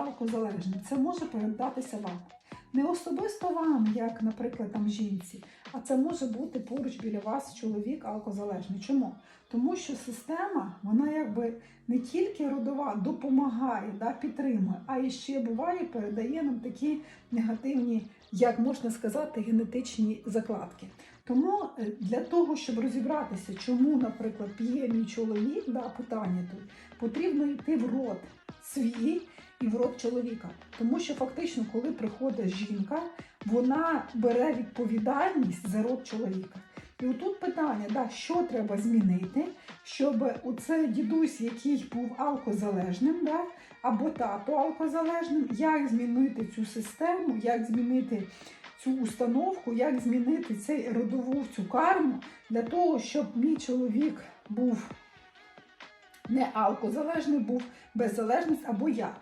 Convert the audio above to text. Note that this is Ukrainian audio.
алкозалежний, це може передатися вам. Не особисто вам, як, наприклад, там жінці, а це може бути поруч біля вас чоловік алкозалежний. Чому? Тому що система, вона якби не тільки родова допомагає, да, підтримує, а і ще буває, передає нам такі негативні, як можна сказати, генетичні закладки. Тому е, для того, щоб розібратися, чому, наприклад, п'є мій чоловік, да, питання тут, потрібно йти в рот свій і в рот чоловіка. Тому що фактично, коли приходить жінка, вона бере відповідальність за род чоловіка. І отут питання, да, що треба змінити, щоб оцей дідусь, який був алкозалежним, да, або тато алкозалежним, як змінити цю систему, як змінити цю установку, як змінити цей родову цю карму для того, щоб мій чоловік був не алкозалежний, був беззалежність або я.